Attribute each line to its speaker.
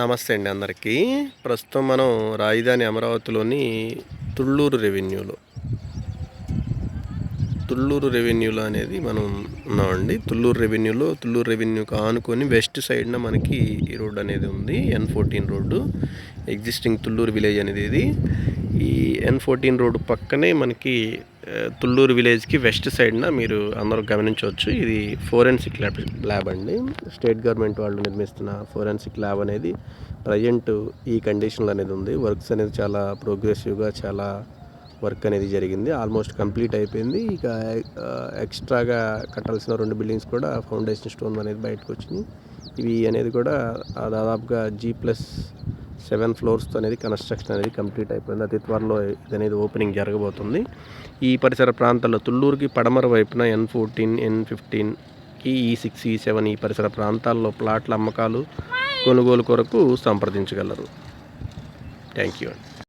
Speaker 1: నమస్తే అండి అందరికీ. ప్రస్తుతం మనం రాజధాని అమరావతిలోని తుళ్ళూరు రెవెన్యూలో తుళ్ళూరు రెవెన్యూలో అనేది మనం ఉన్నామండి. తుళ్ళూరు రెవెన్యూలో తుళ్ళూరు రెవెన్యూకి ఆనుకొని వెస్ట్ సైడ్న మనకి ఈ రోడ్ అనేది ఉంది N fourteen road. Existing Thullur village అనేది ఇది. ఈ ఎన్ ఫోర్టీన్ రోడ్డు పక్కనే మనకి తుళ్ళూరు విలేజ్కి వెస్ట్ సైడ్న మీరు అందరూ గమనించవచ్చు. ఇది ఫోరెన్సిక్ ల్యాబ్ ల్యాబ్ అండి. స్టేట్ గవర్నమెంట్ వాళ్ళు నిర్మిస్తున్న ఫోరెన్సిక్ ల్యాబ్ అనేది ప్రజెంట్ ఈ కండిషన్లో అనేది ఉంది. వర్క్స్ అనేది చాలా ప్రోగ్రెసివ్గా చాలా వర్క్ అనేది జరిగింది. ఆల్మోస్ట్ కంప్లీట్ అయిపోయింది. ఇక ఎక్స్ట్రాగా కట్టాల్సిన రెండు బిల్డింగ్స్ కూడా ఫౌండేషన్ స్టోన్ అనేది బయటకు వచ్చినాయి. ఇవి అనేది కూడా దాదాపుగా జీ ప్లస్ సెవెన్ ఫ్లోర్స్తో అనేది కన్స్ట్రక్షన్ అనేది కంప్లీట్ అయిపోయింది. అతి త్వరలో ఇది అనేది ఓపెనింగ్ జరగబోతుంది. ఈ పరిసర ప్రాంతాల్లో తుళ్ళూరుకి పడమర వైపున ఎన్ ఫోర్టీన్ ఎన్ ఫిఫ్టీన్కి ఈ సిక్స్ ఈ సెవెన్ ఈ పరిసర ప్రాంతాల్లో ప్లాట్ల అమ్మకాలు కొనుగోలు కొరకు సంప్రదించగలరు. థ్యాంక్ యూ అండి